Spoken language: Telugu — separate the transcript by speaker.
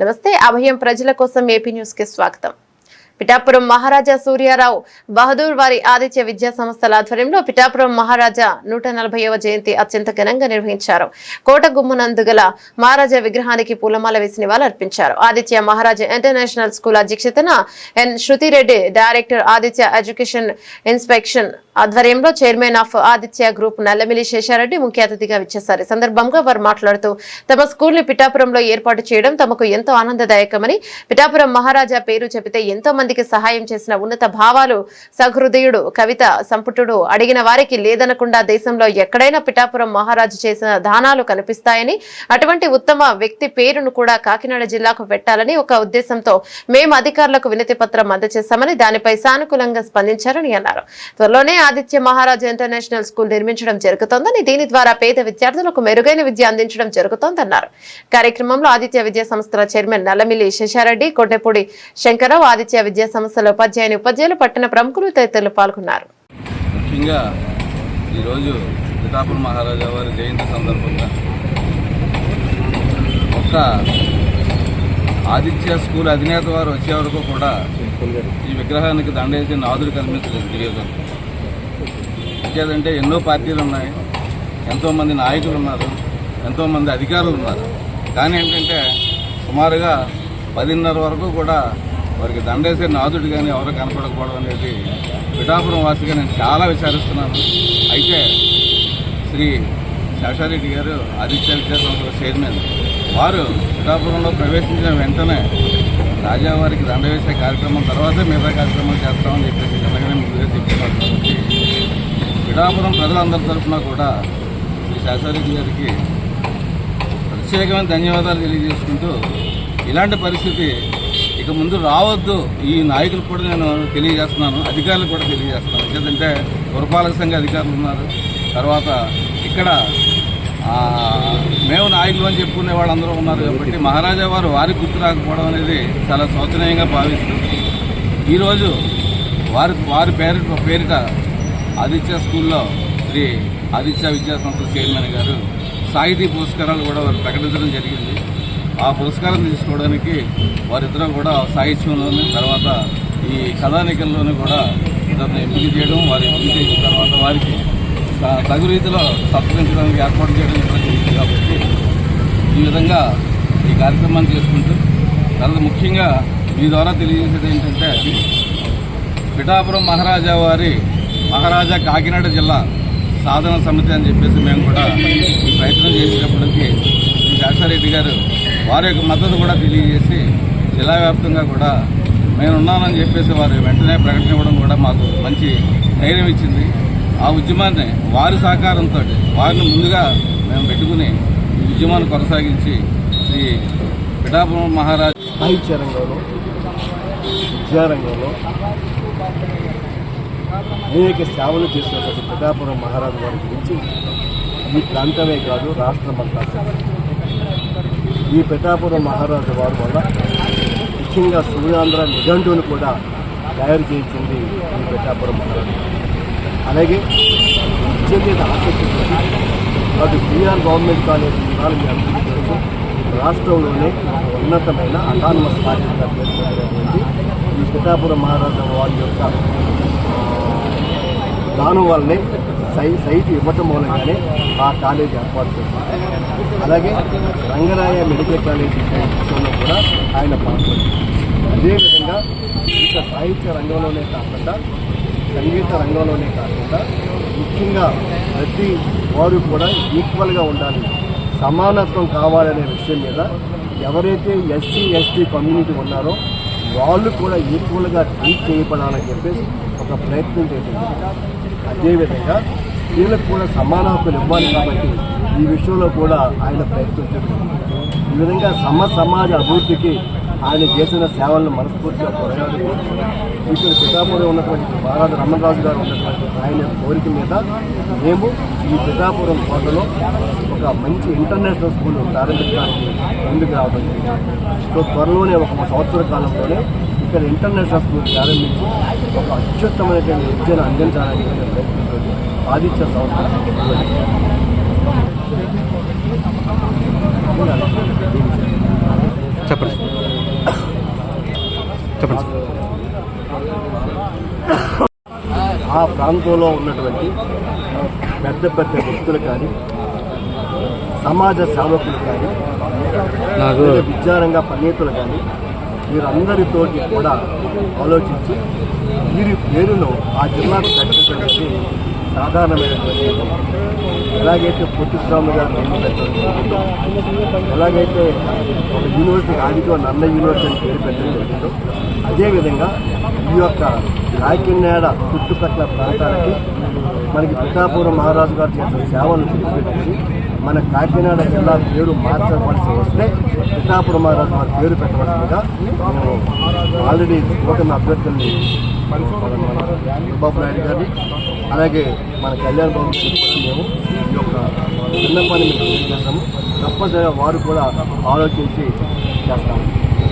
Speaker 1: నమస్తే అభయం ప్రజల కోసం ఏపీ న్యూస్ కి స్వాగతం పిఠాపురం మహారాజా సూర్యారావు బహదూర్ వారి ఆదిత్య విద్యా సంస్థల ఆధ్వర్యంలో పిఠాపురం మహారాజా నూట జయంతి అత్యంత ఘనంగా నిర్వహించారు. కోట గుమ్మనందు గల మహారాజా విగ్రహానికి పూలమాల వేసి నివాళులర్పించారు ఆదిత్య మహారాజా ఇంటర్నేషనల్ స్కూల్ అధ్యక్షతన N. Shruthi Reddy director Aditya education inspection ఆధ్వర్యంలో chairman of Aditya group Nallamilli Sesha Reddy ముఖ్య అతిథిగా విచ్చేశారు. సందర్భంగా వారు మాట్లాడుతూ తమ స్కూల్ని పిఠాపురంలో ఏర్పాటు చేయడం తమకు ఎంతో ఆనందదాయకమని పిఠాపురం మహారాజా పేరు చెబితే ఎంతో మందికి సహాయం చేసిన ఉన్నత భావాలు సహృదయుడు కవిత సంపుటుడు అడిగిన వారికి లేదనకుండా దేశంలో ఎక్కడైనా పిఠాపురం మహారాజు చేసిన దానాలు కనిపిస్తాయని అటువంటి ఉత్తమ వ్యక్తి పేరును కూడా కాకినాడ జిల్లాకు పెట్టాలని ఒక ఉద్దేశంతో మేము అధికారులకు వినతి పత్రం అందజేశామని దానిపై సానుకూలంగా స్పందించారని అన్నారు. త్వరలోనే ఆదిత్య మహారాజు ఇంటర్నేషనల్ స్కూల్ నిర్మించడం జరుగుతోందని దీని ద్వారా పేద విద్యార్థులకు మెరుగైన విద్య అందించడం జరుగుతోందన్నారు. కార్యక్రమంలో ఆదిత్య విద్యా సంస్థల చైర్మన్ నల్లమిల్లి శేషారెడ్డి కొండపూడి శంకరరావు ఆదిత్య విద్యా సంస్థల ఉపాధ్యాయుని ఉపాధ్యాయులు పట్టణ ప్రముఖులు తదితరులు పాల్గొన్నారు.
Speaker 2: ముఖ్యంగా ఈరోజు పిఠాపురం మహారాజా వారి జయంతి సందర్భంగా ఒక్క ఆదిత్య స్కూల్ అధినేత వారు వచ్చే వరకు కూడా ఈ విగ్రహానికి దండేసి నాదులు కనిపించలేదు తెలియదు ఇంకేదంటే ఎన్నో పార్టీలు ఉన్నాయి. ఎంతోమంది నాయకులు ఉన్నారు. ఎంతోమంది అధికారులు ఉన్నారు. కానీ ఏంటంటే సుమారుగా పదిన్నర వరకు కూడా వారికి దండేసే నాదుడు కానీ ఎవరు కనపడకపోవడం అనేది పిఠాపురం వాసిగా నేను చాలా విచారిస్తున్నాను. అయితే శ్రీ శేషారెడ్డి గారు ఆదిత్య విద్యాసంస్థల చైర్మన్ వారు పిఠాపురంలో ప్రవేశించిన వెంటనే రాజావారికి దండ వేసే కార్యక్రమం తర్వాత మిగతా కార్యక్రమం చేస్తామని చెప్పేసి జనగానే ముందుగా చెప్తున్నారు కాబట్టి పిఠాపురం ప్రజలందరి తరఫున కూడా శ్రీ శేషారెడ్డి గారికి ప్రత్యేకమైన ధన్యవాదాలు తెలియజేసుకుంటూ ఇలాంటి పరిస్థితి ఇక ముందు రావద్దు. ఈ నాయకులు కూడా నేను తెలియజేస్తున్నాను. అధికారులకు కూడా తెలియజేస్తున్నాను ఎందుకంటే పురపాలక సంఘ అధికారులు ఉన్నారు. తర్వాత ఇక్కడ మేము నాయకులు అని చెప్పుకునే వాళ్ళందరూ ఉన్నారు కాబట్టి మహారాజా వారు వారి గుర్తు రాకపోవడం అనేది చాలా శోచనీయంగా భావిస్తుంది ఈరోజు వారి వారి పేరు పేరిట ఆదిత్య స్కూల్లో శ్రీ ఆదిత్య విద్యాసంస్థ చైర్మన్ గారు సాహితీ పురస్కారాలు కూడా వారు ప్రకటించడం జరిగింది. ఆ పురస్కారం తీసుకోవడానికి వారిద్దరూ కూడా సాహిత్యంలోని తర్వాత ఈ కథానికల్లోనూ కూడా ఇద్దరిని ఎంపిక చేయడం వారి ఎంపిక చేసిన తర్వాత వారికి తగు రీతిలో సత్కరించడానికి ఏర్పాటు చేయడం కూడా జరిగింది కాబట్టి ఈ విధంగా ఈ కార్యక్రమాన్ని చేసుకుంటూ తర్వాత ముఖ్యంగా మీ ద్వారా తెలియజేసేది ఏంటంటే పిఠాపురం మహారాజా వారి మహారాజా కాకినాడ జిల్లా సాధన సమితి అని చెప్పేసి మేము కూడా ప్రయత్నం చేసేటప్పటికి శ్రీ గారు వారి యొక్క మద్దతు కూడా తెలియజేసి జిల్లా వ్యాప్తంగా కూడా నేను ఉన్నానని చెప్పేసి వారు వెంటనే ప్రకటన ఇవ్వడం కూడా మాకు మంచి ధైర్యం ఇచ్చింది. ఆ ఉద్యమాన్ని వారి సహకారంతో వారిని ముందుగా మేము పెట్టుకుని ఈ ఉద్యమాన్ని కొనసాగించి శ్రీ పిఠాపురం మహారాజ్
Speaker 3: సాహిత్య రంగంలో విద్యారంగంలో అనేక సేవలు చేసినటువంటి పిఠాపురం మహారాజు వారి గురించి ఈ ప్రాంతమే కాదు రాష్ట్రం అంతా ఈ పిఠాపురం మహారాజు వారి వల్ల ముఖ్యంగా సూర్యాంధ్ర నిఘంటువును కూడా తయారు చేయించింది ఈ పిఠాపురం మహారాజు. అలాగే విద్య ఆసక్తి అటు బీఆర్ గవర్నమెంట్ కాలేజ్ విధానం మీ అందరికీ తెలుసు. రాష్ట్రంలోనే ఒక ఉన్నతమైన అటానమస్ కాలేజీగా పేర్కొన్నటువంటి ఈ పిఠాపురం మహారాజా వారి యొక్క దానం వల్లనే సై సైట్ ఇవ్వటం మూలంగానే ఆ కాలేజీ ఏర్పాటు చేశారు. అలాగే రంగరాయ మెడికల్ కాలేజీ విషయంలో కూడా ఆయన పాల్గొన్నారు. అదేవిధంగా ఇక సాహిత్య రంగంలోనే కాకుండా సంగీత రంగంలోనే కాకుండా ముఖ్యంగా ప్రతి వారు కూడా ఈక్వల్గా ఉండాలి సమానత్వం కావాలనే విషయం మీద ఎవరైతే ఎస్సీ ఎస్టీ కమ్యూనిటీ ఉన్నారో వాళ్ళు కూడా ఈక్వల్గా ట్రీట్ చేయబడాలని చెప్పేసి ఒక ప్రయత్నం చేసింది. అదేవిధంగా స్త్రీలకు కూడా సమాన హక్కులు ఇవ్వాలి కాబట్టి ఈ విషయంలో కూడా ఆయన ప్రయత్నం ఈ విధంగా సమ సమాజ అభివృద్ధికి ఆయన చేసిన సేవలను మనస్ఫూర్తిగా కొనసాగుతూ ఇక్కడ పిఠాపురం ఉన్నటువంటి బాలాజ రమణరాజు గారు ఉన్నటువంటి ఆయన కోరిక మీద మేము ఈ పిఠాపురం కోటలో ఒక మంచి ఇంటర్నేషనల్ స్కూల్ ప్రారంభించడానికి ముందుకు రావడం జరిగింది. సో త్వరలోనే ఒక సంవత్సర కాలంలోనే ఇక్కడ ఇంటర్నేషనల్ స్కూల్ ప్రారంభించి ఒక అత్యుత్తమైనటువంటి విద్యను అందించాలని ఆదిత్య సంస్థ
Speaker 4: చెప్పండి.
Speaker 3: చెప్పండి ఆ ప్రాంతంలో ఉన్నటువంటి పెద్ద పెద్ద వ్యక్తులు కానీ సమాజ సేవకులు కానీ విద్యారంగ పండితులు కానీ వీరందరితోటి కూడా ఆలోచించి వీరి పేరును ఆ జిల్లాకు పెట్టడానికి సాధారణమైనటువంటి ఎలాగైతే పొట్టిస్వామి గారు ఎలాగైతే ఒక యూనివర్సిటీ ఆదితో నన్న యూనివర్సిటీ అని పేరు పెట్టడం జరిగిందో అదేవిధంగా ఈ యొక్క కాకినాడ చుట్టుపక్కల ప్రాంతాలకి మనకి పిఠాపురం మహారాజు గారు చేసిన సేవలను గుర్తుపెట్టుకుని మన కాకినాడ జిల్లా పేరు మార్చవలసి వస్తే పిఠాపురం మహారాజు వారి పేరు పెట్టవలసిందిగా మేము ఆల్రెడీ కూటమి అభ్యర్థుల్ని చంద్రబాబు నాయుడు గారిని అలాగే మన కళ్యాణ్ బాబు మేము ఈ యొక్క విన్నపాన్ని మేము తెలియజేస్తాము. తప్పనిసరిగా వారు కూడా ఆలోచించి చేస్తాము.